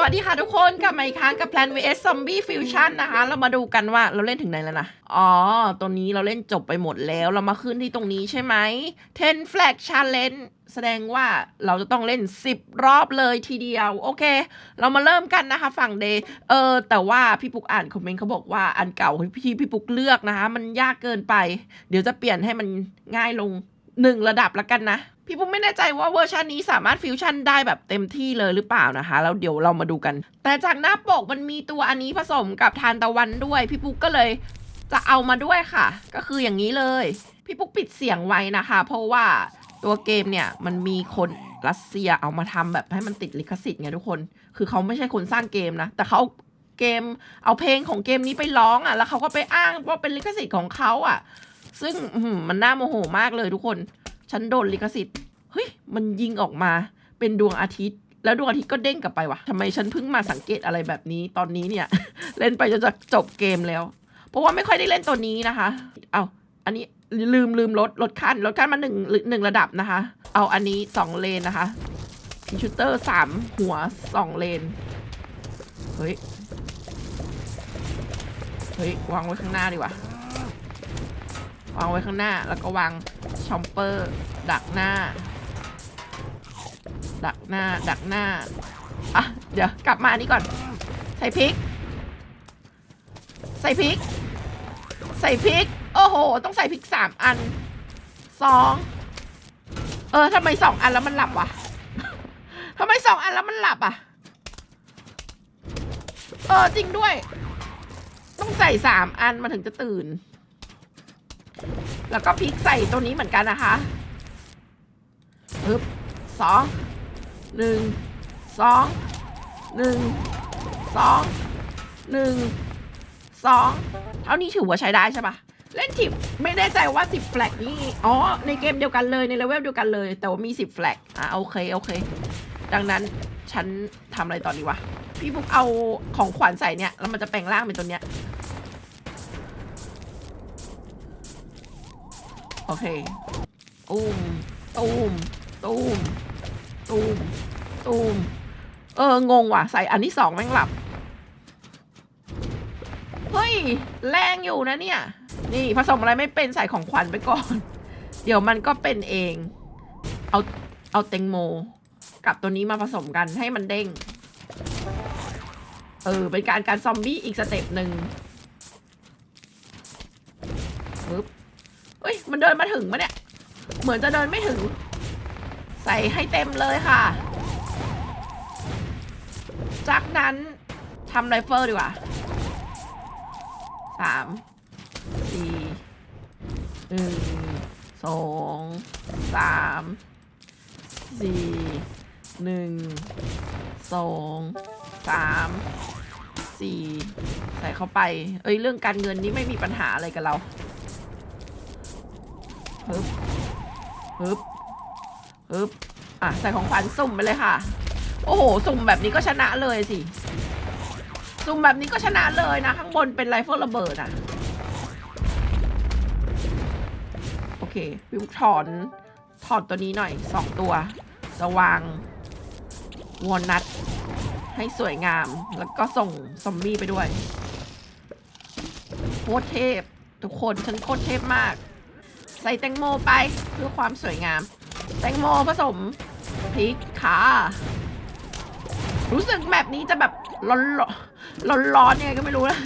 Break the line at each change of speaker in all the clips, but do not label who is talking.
สวัสดีค่ะทุกคนกลับมาอีกครั้งกับ Plan vs Zombie Fusion นะคะ เรามาดูกันว่าเราเล่นถึงไหนแล้วนะ อ๋อ ตัวนี้เราเล่นจบไปหมดแล้วเรามาขึ้นที่ตรงนี้ใช่ไหม10 flag challenge แสดงว่าเราจะต้องเล่น 10 รอบเลยทีเดียว โอเค เรามาเริ่มกันนะคะ ฝั่งเดย์เออ แต่ว่าพี่ปุ๊กอ่านคอมเมนต์เขาบอกว่าอันเก่าที่พี่ปุ๊กเลือกนะคะ มันยากเกินไป เดี๋ยวจะเปลี่ยนให้มันง่ายลง หนึ่งระดับละกันนะ พี่ปุ๊กไม่แน่ใจว่าเวอร์ชันนี้สามารถฟิวชั่นได้แบบเต็มที่เลยหรือเปล่านะคะ แล้วเดี๋ยวเรามาดูกัน แต่จากหน้าปกมันมีตัวอันนี้ผสมกับทานตะวันด้วย พี่ปุ๊กก็เลยจะเอามาด้วยค่ะ ก็คืออย่างนี้เลย พี่ปุ๊กปิดเสียงไว้นะคะ เพราะว่าตัวเกมเนี่ยมันมีคนรัสเซียเอามาทำแบบให้มันติดลิขสิทธิ์ไงทุกคน คือเขาไม่ใช่คนสร้างเกมนะ แต่เขาเกมเอาเพลงของเกมนี้ไปร้องอะ แล้วเขาก็ไปอ้างว่าเป็นลิขสิทธิ์ของเขาอะ ซึ่งมันน่าโมโหมากเลยทุกคน ฉันโดนลิขสิทธิ์ เฮ้ย มันยิงออกมาเป็นดวงอาทิตย์ แล้วดวงอาทิตย์ก็เด้งกลับไปวะทำไมฉันเพิ่งมาสังเกตอะไรแบบนี้ ตอนนี้เนี่ย เล่นไปจนจะจบเกมแล้ว เพราะว่าไม่ค่อยได้เล่นตัวนี้นะคะ เอาอันนี้ลืมลืมลดลดขั้นลดขั้นมาหนึ่งหนึ่งระดับนะคะ เอาอันนี้สองเลนนะคะชูเตอร์สามหัวสองเลน เฮ้ย เฮ้ยวางไว้ข้างหน้าดีกว่า วางไว้ข้างหน้า แล้วก็วางชอมเปอร์ ดักหน้า ดักหน้า ดักหน้า อะ เดี๋ยวกลับมาอันนี้ก่อน ใส่พริก ใส่พริก ใส่พริก โอ้โห ต้องใส่พริกสามอัน สอง เออทำไมสองอันแล้วมันหลับวะทำไมสองอันแล้วมันหลับอะ เออจริงด้วย ต้องใส่สามอันมาถึงจะตื่น แล้วก็พริกใส่ตัวนี้เหมือนกันนะคะปึ๊บสองหนึ่งสองหนึ่งสองหนึ่งสองเท่านี้ถือว่าใช้ได้ใช่ปะเล่นทิปไม่แน่ใจว่าสิบแฟลกนี่อ๋อในเกมเดียวกันเลยในเลเวลเดียวกันเลย แต่ว่ามีสิบแฟลกอะโอเคโอเค ดังนั้นฉันทำอะไรต่อดีวะพี่ฟุกเอาของขวัญใส่เนี่ยแล้วมันจะแปลงร่างเป็นตัวเนี้ย โอเค ตูมตูมตูมตูมตูมเออ งงว่ะ ใส่อันที่สองแม่งหลับ เฮ้ย แรงอยู่นะเนี่ย นี่ผสมอะไรไม่เป็นใส่ของขวัญไปก่อน เดี๋ยวมันก็เป็นเอง เอาเอาเต็งโม กับตัวนี้มาผสมกันให้มันเด้ง เออ เป็นการการซอมบี้อีกสเต็ปหนึ่งปึ๊บ เฮ้ยมันเดินมาถึงมะเนี่ย เหมือนจะเดินไม่ถึง ใส่ให้เต็มเลยค่ะ จากนั้นทำไรเฟิลดีกว่าสามสี่หนึ่งสองสามสี่หนึ่งสองสามสี่ใส่เข้าไป เอ้ย เรื่องการเงินนี้ไม่มีปัญหาอะไรกับเรา ฮึบฮึบฮึบอะใส่ของขวัญสุ่มไปเลยค่ะ โอ้โห สุ่มแบบนี้ก็ชนะเลยสิ สุ่มแบบนี้ก็ชนะเลยนะ ข้างบนเป็นไรเฟิลระเบิดอะ โอเควิวถอน ถอนตัวนี้หน่อยสองตัว จะวางวอลนัทให้สวยงามแล้วก็ส่งซอมบี้ไปด้วยโคตรเทพ ทุกคนฉันโคตรเทพมาก ใส่แตงโมไปเพื่อความสวยงาม แตงโมผสมพริกค่ะรู้สึกแบบนี้จะแบบร้อนร้อนร้อนยังไงก็ไม่รู้นะ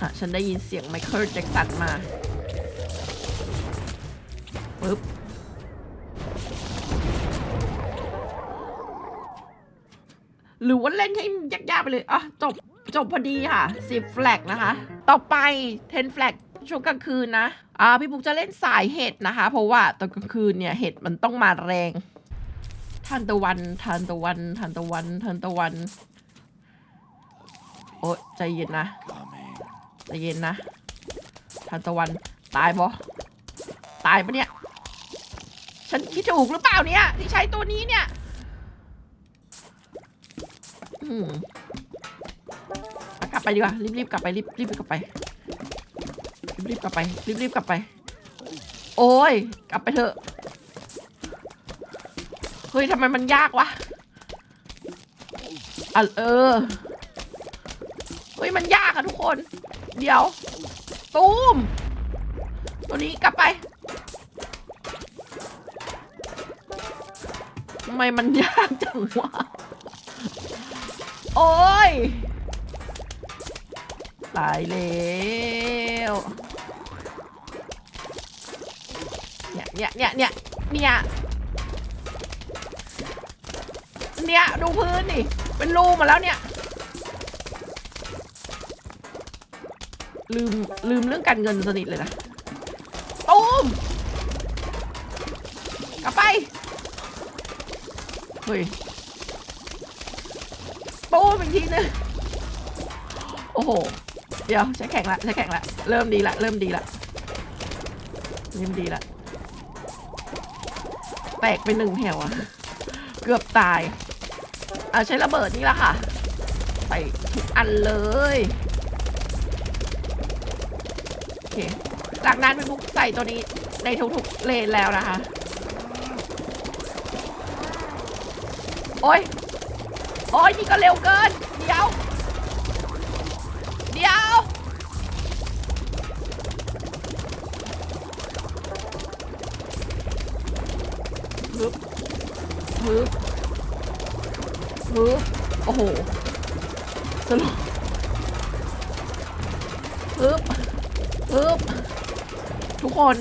อะฉันได้ยินเสียงไมเคิลแจ็คสันมาปึ๊บหรือว่าเล่นให้ยากๆไปเลย อะ จบ จบพอดีค่ะสิบแฟลกนะคะ ต่อไป 10 แฟลก ช่วงกลางคืนนะอ่าพี่ปุ๊กจะเล่นสายเห็ดนะคะ เพราะว่าตอนกลางคืนเนี่ยเห็ดมันต้องมาแรงทานตะวันทานตะวันทานตะวันทานตะวัน โอ้ใจเย็นนะใจเย็นนะทานตะวันตายปะตายปะเนี่ย ฉันคิดถูกหรือเปล่าเนี่ยที่ใช้ตัวนี้เนี่ยอืมกลับไปดีกว่ารีบๆกลับไปรีบรีบกลับไป รีบกลับไป รีบๆกลับไป โอ้ย กลับไปเถอะ เฮ้ยทำไมมันยากวะอะเออ เฮ้ย มันยากอะทุกคน เดี๋ยว ตูม ตัวนี้กลับไปทำไมมันยากจังวะ โอ้ย ตายแล้ว เนี่ยเนี่ยเนี่ยเนี่ยเนี่ยดูพื้นดิเป็นรูหมาแล้วเนี่ยลืมลืมเรื่องการเงินสนิทเลยนะตูมกลับไปเฮ้ยตูมอีกทีนึงโอ้โห เดี๋ยวใช้แข่งละใช้แข่งละเริ่มดีละเริ่มดีละเริ่มดีละ ตกไปหนึ่งแถวอะเกือบตายอะใช้ระเบิดนี่ละค่ะ ใส่ทุกอันเลยโอเคจากนั้นเป็นพวกใส่ตัวนี้ในทุกๆเลนแล้วนะคะ โอ้ยโอ้ยนี่ก็เร็วเกิน เดี๋ยว โอ้โหสรุปฮึบฮึบทุกคน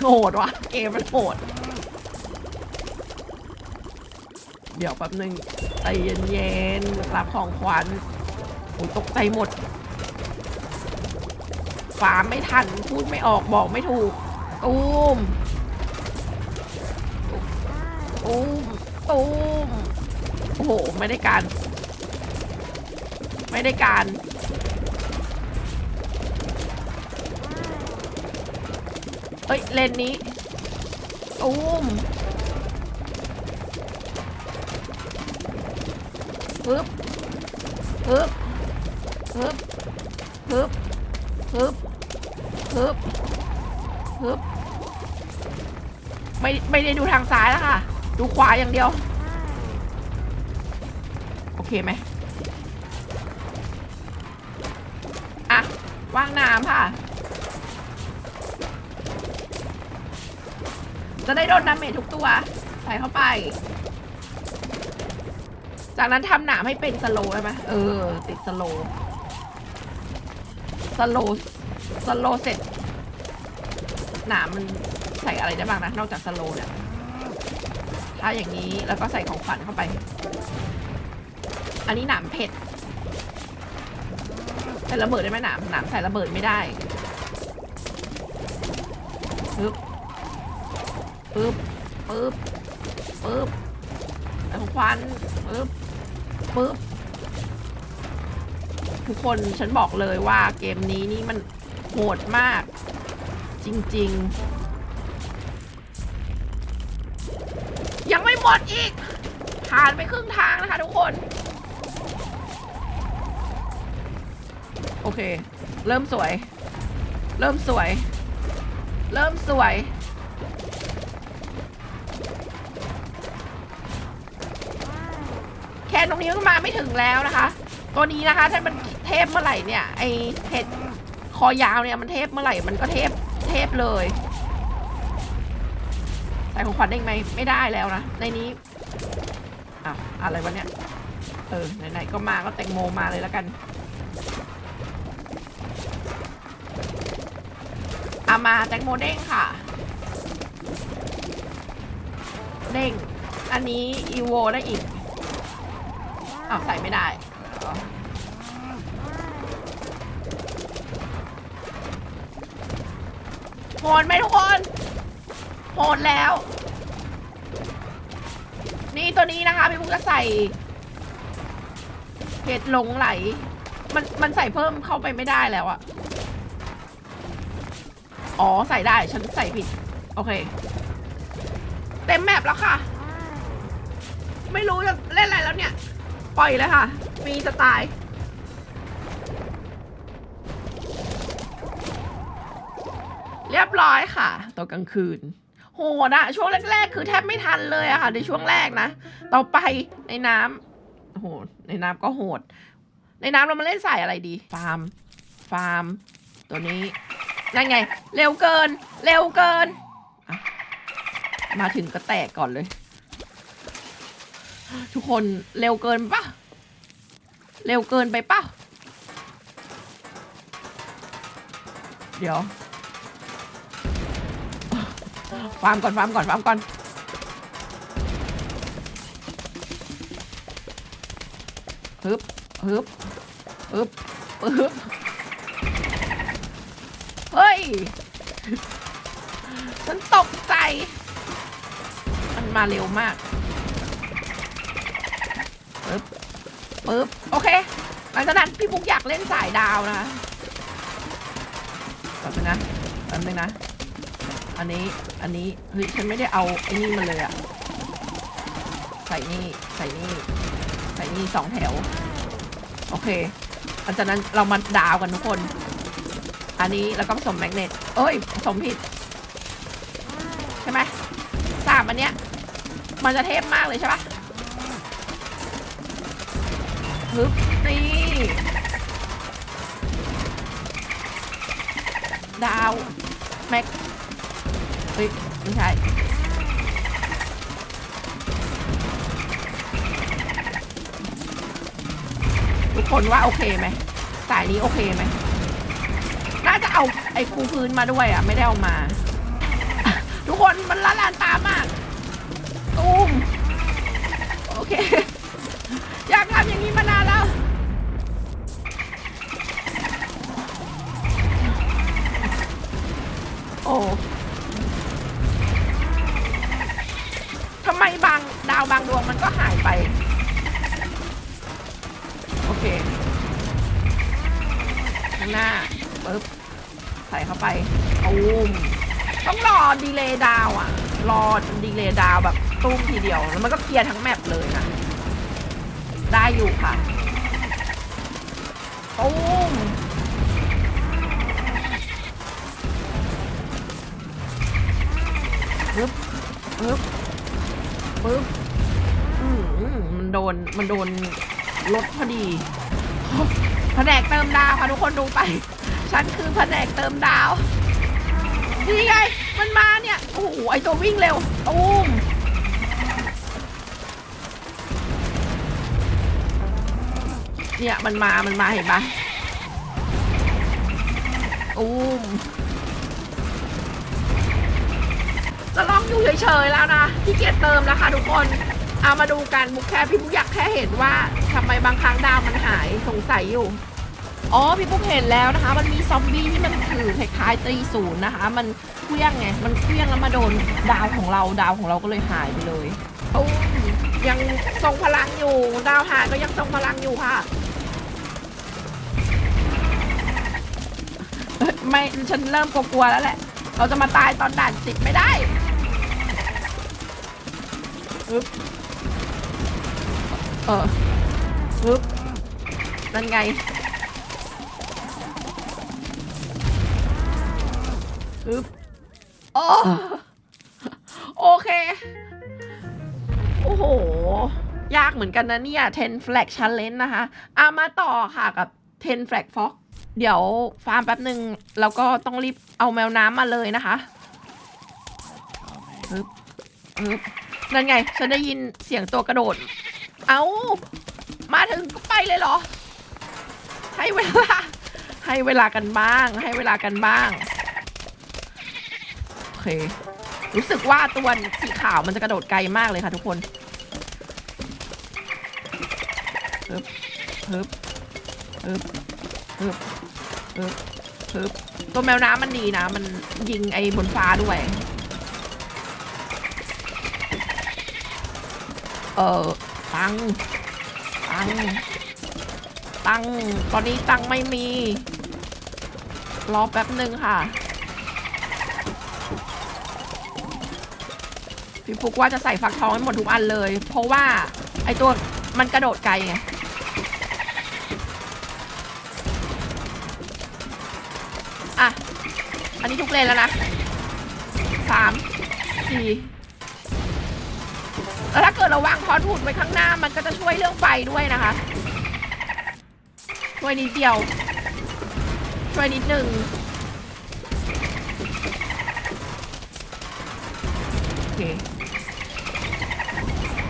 โหดว่ะ เกมมันโหด เดี๋ยวแป๊บนึงใจเย็นๆรับของขวัญโอ้ตกใจหมดฟาไม่ทัน พูดไม่ออกบอกไม่ถูก ตูมตูมตูม โอ้โห ไม่ได้การ ไม่ได้การเอ้ย เลนนี้ตูมปึ๊บปึ๊บปึ๊บปึ๊บปึ๊บปึ๊บปึ๊บไม่ ไม่ได้ดูทางซ้ายแล้วค่ะ ดูขวาอย่างเดียว เคไหมอะว่างน้ำค่ะ จะได้โดนดาเมจทุกตัว ใส่เข้าไป จากนั้นทำหนามให้เป็นสโลว์ได้ไหมเออ ติดสโลสโลสโลเสร็จ หนามมันใส่อะไรได้บ้างนะ นอกจากสโลเนี่ยถ้าอย่างนี้แล้วก็ใส่ของขวัญเข้าไป อันนี้หนามเผ็ดใส่ระเบิดได้ไหมหนามหนามใส่ระเบิดไม่ได้ปึ๊บปึ๊บปึ๊บปึ๊บใส่ของขวัญปึ๊บปึ๊บทุกคนฉันบอกเลยว่าเกมนี้นี่มันโหดมาก จริง ๆ ยังไม่หมดอีก ผ่านไปครึ่งท เค เริ่มสวย เริ่มสวย เริ่มสวย แค่ตรงนี้ก็มาไม่ถึงแล้วนะคะ ตัวนี้นะคะ ถ้ามันเทพเมื่อไหร่เนี่ย ไอเห็ดคอยาวเนี่ยมันเทพเมื่อไหร่มันก็เทพเทพเลยใส่ของขวัญได้ไหมไม่ได้แล้วนะ ในนี้อ้าวอะไรวะเนี่ย เออไหนๆก็มาก็แตงโมมาเลยแล้วกัน มาแตงโมเด้งค่ะ เด้ง อันนี้อีโวได้อีกอ้าวใส่ไม่ได้โหดไหมทุกคนโหดแล้ว นี่ตัวนี้นะคะพี่ปุ๊กจะใส่เห็ดหลงไหล มันมันใส่เพิ่มเข้าไปไม่ได้แล้วอะ อ๋อ ใส่ได้ ฉันใส่ผิด โอเค เต็มแมปแล้วค่ะ ไม่รู้จะเล่นอะไรแล้วเนี่ย ปล่อยเลยค่ะ มีสไตล์ เรียบร้อยค่ะตอนกลางคืน โหดอะช่วงแรกๆ คือแทบไม่ทันเลยอะค่ะ ในช่วงแรกนะ ต่อไปในน้ำโหดในน้ำก็โหด ในน้ำเรามาเล่นใสายอะไรดี ฟาร์ม ฟาร์ม ตัวนี้ นั่นไง เร็วเกิน เร็วเกิน มาถึงก็แตกก่อนเลย ทุกคนเร็วเกินปะเร็วเกินไปปะเดี๋ยว ฟาร์มก่อน ฟาร์มก่อน ฟาร์มก่อน ฮึบฮึบฮึบฮึบ ฉันตกใจ มันมาเร็วมากปึ๊บปึ๊บโอเคหลังจากนั้นพี่บุ๊กอยากเล่นสายดาวนะคะแป๊บนึงนะแป๊บนึงนะ อันนี้ อันนี้ เฮ้ย ฉันไม่ได้เอาไอ้นี่มาเลยอะใส่นี่ ใส่นี่ ใส่นี่สองแถว โอเคหลังจากนั้นเรามาดาวกันทุกคน อันนี้แล้วก็ผสมแมกเนตเอ้ยผสมผิด ใช่ไหมสามอันเนี้ยมันจะเทพมากเลยใช่ปะฮึบนี่ดาวแม็กเฮ้ยไม่ใช่ทุกคนว่าโอเคไหมสายนี้โอเคไหม เอาไอ้คูพื้นมาด้วยอะ ไม่ได้เอามา ทุกคนมันละลานตามากตูมโอเค อยากทำอย่างนี้มานานแล้ว โอ้ทำไมบางดาวบางดวงมันก็หายไป โอเคข้างหน้าปึ๊บ ใส่เข้าไปตูมต้องรอดีเลย์ดาวอะรอดีเลย์ดาวแบบตุ้มทีเดียว แล้วมันก็เคลียร์ทั้งแมปเลยนะ ได้อยู่ค่ะตูมปึ๊บปึ๊บปึ๊บอืมมันโดน มันโดนรถพอดีแผนกเติมดาวค่ะทุกคนดูไป ฉันคือแผนกเติมดาว นี่ไง มันมาเนี่ย โอ้โห ไอตัววิ่งเร็วตูมเนี่ย มันมา มันมาเห็นปะตูมจะลองอยู่เฉยๆแล้วนะที่เกียจเติมแล้วค่ะทุกคน เอามาดูกันบุกแค่พี่บุกอยากแค่เห็นว่าทำไมบางครั้งดาวมันหายสงสัยอยู่ อ๋อพี่ปุ๊กเห็นแล้วนะคะ มันมีซอมบี้ที่มันถือคล้ายๆตีศูนย์นะคะ มันเคลี้ยงไง มันเคลี้ยงแล้วมาโดนดาวของเราดาวของเราก็เลยหายไปเลยโอ้ยยังทรงพลังอยู่ ดาวหายก็ยังทรงพลังอยู่ค่ะเอ้ยไม่ฉันเริ่มกลัวๆแล้วแหละ เราจะมาตายตอนด่านสิบไม่ได้อึ๊บเอออึ๊บนั่นไง อึ๊บโอ้โอเค โอ้โห ยากเหมือนกันนะเนี่ย 10 flag challenge นะคะเอามาต่อค่ะกับ 10 flag fox เดี๋ยวฟาร์มแป๊บหนึ่งแล้วก็ต้องรีบเอาแมวน้ำมาเลยนะคะอึ๊บอึ๊บนั่นไง ฉันได้ยินเสียงตัวกระโดด เอา มาถึงก็ไปเลยเหรอ ให้เวลา ให้เวลากันบ้าง ให้เวลากันบ้างโอเค รู้สึกว่าตัวสีขาวมันจะกระโดดไกลมากเลยค่ะทุกคนฮึบฮึบฮึบฮึบฮึบฮึบตัวแมวน้ำมันดีนะ มันยิงไอ้บนฟ้าด้วย เออตัง ตัง ตัง ตอนนี้ตังไม่มี รอแป๊บหนึ่งค่ะ พี่ฟุกว่าจะใส่ฟักทองให้หมดทุกอันเลย เพราะว่าไอตัวมันกระโดดไกลไงอะ อันนี้ทุกเลนแล้วนะสามสี่แล้วถ้าเกิดเราวางทอดหุ่นไว้ข้างหน้ามันก็จะช่วยเรื่องไฟด้วยนะคะ ช่วยนิดเดียว ช่วยนิดหนึ่งโอเค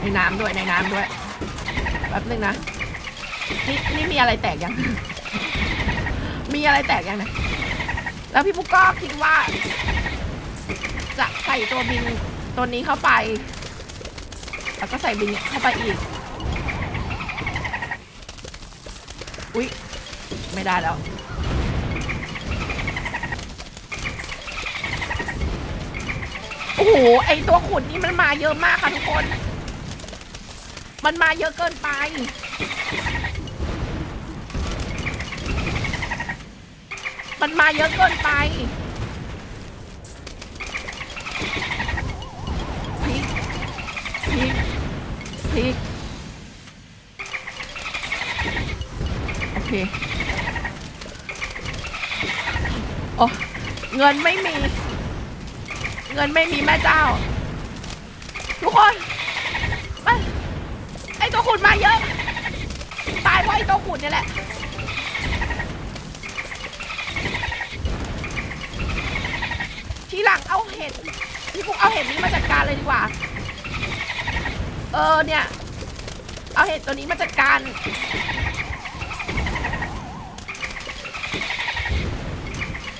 ในน้ำด้วยในน้ำด้วยแป๊บนึงนะนี่นี่มีอะไรแตกยัง มีอะไรแตกยังนะแล้วพี่ปุ๊กก็คิดว่า จะใส่ตัวบินตัวนี้เข้าไป แล้วก็ใส่บินเข้าไปอีก อุ๊ย ไม่ได้แล้วโอ้โห ไอตัวขุดนี่มันมาเยอะมากค่ะทุกคน มันมาเยอะเกินไป มันมาเยอะเกินไปพลิกพลิกพลิกโอเค โอ้ เงินไม่มี เงินไม่มีแม่เจ้า ทุกคน ตัวขุดมาเยอะ ตายเพราะไอตัวขุดเนี่ยแหละ ทีหลังเอาเห็ดพี่ปุ๊กเอาเห็ดนี้มาจัดการเลยดีกว่า เออเนี่ย เอาเห็ดตัวนี้มาจัดการ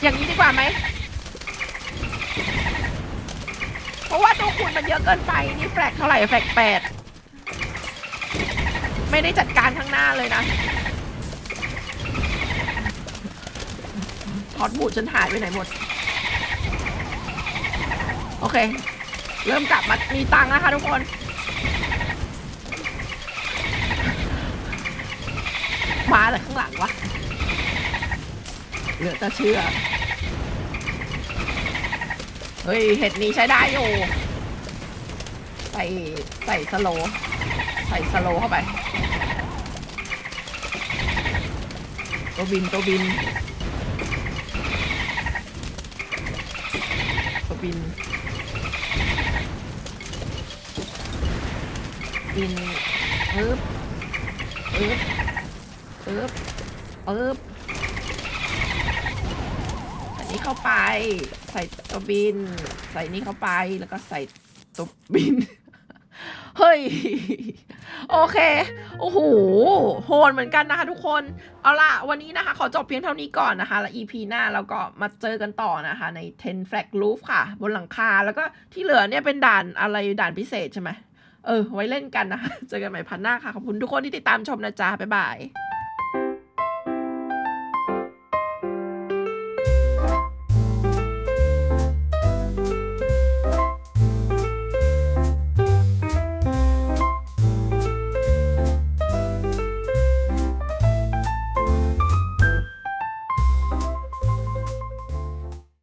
อย่างนี้ดีกว่าไหมเพราะว่าตัวคุณมันเยอะเกินไป นี่แฟลกเท่าไหร่แฟลกแปด ไม่ได้จัดการข้างหน้าเลยนะทอดบูดฉันหายไปไหนหมด โอเค เริ่มกลับมามีตังค์นะคะทุกคน มาแต่ข้างหลังวะเหลือแต่เชื่อ เฮ้ย เห็ดนี้ใช้ได้อยู่ ใส่ใส่สโล ใส่สโลเข้าไปตัวบินตัวบินตัวบิน บินปึ๊บปึ๊บปึ๊บปึ๊บใส่นี้เข้าไปใส่ตัวบิน ใส่นี้เข้าไปแล้วก็ใส่ตัวบิน เฮ้ย โอเค โอ้โห โหดเหมือนกันนะคะทุกคน เอาล่ะ วันนี้นะคะ ขอจบเพียงเท่านี้ก่อนนะคะ แล้ว EP หน้าเราก็มาเจอกันต่อนะคะ ใน10 flag roof ค่ะ บนหลังคา แล้วก็ที่เหลือเนี่ยเป็นด่านอะไรด่านพิเศษใช่ไหม เออ ไว้เล่นกันนะคะ เจอกันใหม่พันหน้าค่ะ ขอบคุณทุกคนที่ติดตามชมนะจ๊ะ บ๊ายบาย